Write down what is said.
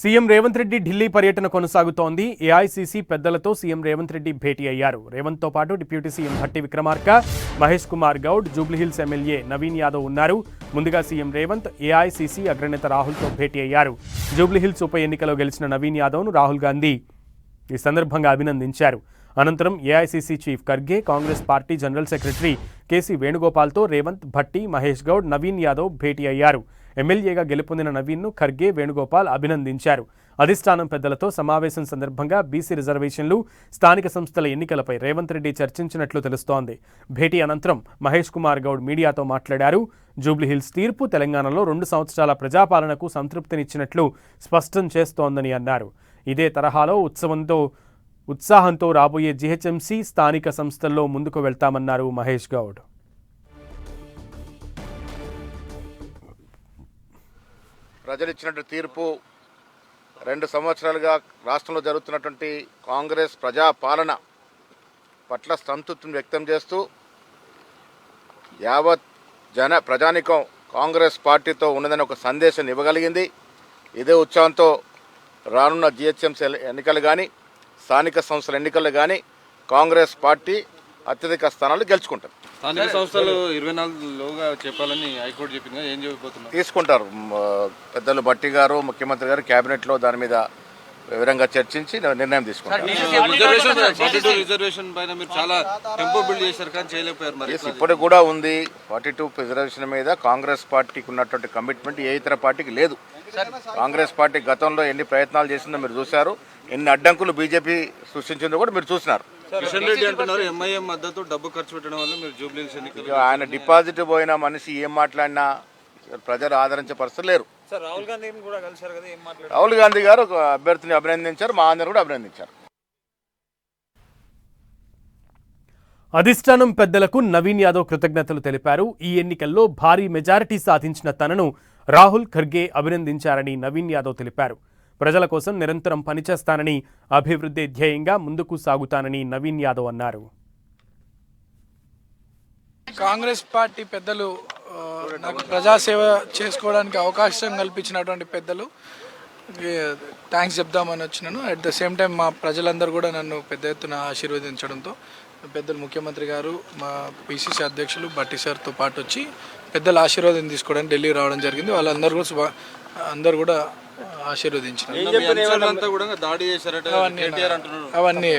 CM Revanth Reddy Delhi పర్యటన కొనసాగుతోంది. AICC పెద్దలతో సీఎం రేవంత్ రెడ్డి భేటీ అయ్యారు. రేవంత్తో పాటు deputy CM Bhatti Vikramarka Mahesh Kumar Goud Jubilee Hills MLA Naveen Yadav ఉన్నారు. ముందుగా సీఎం రేవంత్ ఏఐసీసీ అగ్రనేత రాహుల్తో భేటీ అయ్యారు. జూబ్లీహిల్స్ ఉప ఎన్నికలో గెలిచిన నవీన్ యాదవ్ను రాహుల్ గాంధీ ఈ సందర్భంగా అభినందించారు. అనంతరం AICC chief Kharge Congress party general secretary K C వేణుగోపాల్తో Revanth Bhatti Mahesh Goud Naveen Yadav భేటీ అయ్యారు. ఎమ్మెల్యేగా గెలుపొందిన నవీన్ను ఖర్గే వేణుగోపాల్ అభినందించారు. అధిష్టానం పెద్దలతో సమావేశం సందర్భంగా బీసీ రిజర్వేషన్లు స్థానిక సంస్థల ఎన్నికలపై రేవంత్ రెడ్డి చర్చించినట్లు తెలుస్తోంది. భేటీ అనంతరం మహేష్ కుమార్ గౌడ్ మీడియాతో మాట్లాడారు. జూబ్లీహిల్స్ తీర్పు తెలంగాణలో రెండు సంవత్సరాల ప్రజాపాలనకు సంతృప్తినిచ్చినట్లు స్పష్టం చేస్తోందని అన్నారు. ఇదే తరహాలో ఉత్సవంతో ఉత్సాహంతో రాబోయే జీహెచ్ఎంసీ స్థానిక సంస్థల్లో ముందుకు వెళ్తామన్నారు మహేష్ గౌడ్. ప్రజలు ఇచ్చినటువంటి తీర్పు రెండు సంవత్సరాలుగా రాష్ట్రంలో జరుగుతున్నటువంటి కాంగ్రెస్ ప్రజాపాలన పట్ల సంతృప్తిని వ్యక్తం చేస్తూ యావత్ జన ప్రజానికం కాంగ్రెస్ పార్టీతో ఉన్నదని ఒక సందేశం ఇవ్వగలిగింది. ఇదే ఉత్సాహంతో రానున్న జిహెచ్ఎంసీ ఎన్నికలు కానీ స్థానిక సంస్థల ఎన్నికలు కానీ కాంగ్రెస్ పార్టీ అత్యధిక స్థానాలు గెలుచుకుంటారు స్థానిక సంస్థలు ఇరవై నాలుగులోగా చెప్పాలని హైకోర్టు చెప్పింది. ఏం చెప్పబోతున్నారు? తీసుకుంటారు. పెద్దలు భట్టి గారు ముఖ్యమంత్రి గారు కేబినెట్లో దాని మీద వివరంగా చర్చించి నిర్ణయం తీసుకుంటారు. రిజర్వేషన్ పైన మీరు చాలా టెంపో బిల్డ్ చేశారు కానీ చేయలేకపోయారు మరి. కూడా ఉంది. ఫార్టీ టూ రిజర్వేషన్ మీద కాంగ్రెస్ పార్టీకి ఉన్నటువంటి కమిట్మెంట్ ఏ ఇతర పార్టీకి లేదు. కాంగ్రెస్ పార్టీ గతంలో ఎన్ని ప్రయత్నాలు చేసిందో మీరు చూశారు. ఎన్ని అడ్డంకులు బీజేపీ సృష్టించిందో కూడా మీరు చూసినారు. కిషన్ రెడ్డి అంటున్నారు ఎంఐఎం మద్దతు డబ్బు ఖర్చు పెట్టడం వల్ల మీరు జూబ్లీస్ ఎన్నికలు ఇక ఆయన డిపాజిట్ పోయిన మనిషి ఏం మాట్లాడినా ప్రజలు ఆదరించే పరిస్థితి లేరు సార్ రాహుల్ గాంధీని కూడా కలిశారు కదా ఏం మాట్లాడారు? రాహుల్ గాంధీ గారు ఒక అభ్యర్థిని అభినందించారు మా అందరు కూడా అభినందించారు. అధిష్టానం పెద్దలకు నవీన్ యాదవ్ కృతజ్ఞతలు తెలిపారు. ఈ ఎన్నికల్లో భారీ మెజారిటీ సాధించిన తనను రాహుల్ ఖర్గే అభినందించారని నవీన్ యాదవ్ తెలిపారు. ప్రజల కోసం నిరంతరం పనిచేస్తానని అభివృద్ధి ధ్యేయంగా ముందుకు సాగుతానని నవీన్ యాదవ్ అన్నారు. కాంగ్రెస్ పార్టీ పెద్దలు నాకు ప్రజాసేవ చేసుకోవడానికి అవకాశం కల్పించినటువంటి పెద్దలు థ్యాంక్స్ చెప్దామని వచ్చినాను. అట్ ద సేమ్ టైం మా ప్రజలందరూ కూడా నన్ను పెద్ద ఎత్తున ఆశీర్వదించడంతో పెద్దలు ముఖ్యమంత్రి గారు మా పిసిసి అధ్యక్షులు భట్టి సార్తో పాటు వచ్చి పెద్దల ఆశీర్వాదం తీసుకోవడానికి ఢిల్లీ రావడం జరిగింది. వాళ్ళందరూ కూడా శుభ- అందరూ కూడా అంటున్నారు. అవన్నీ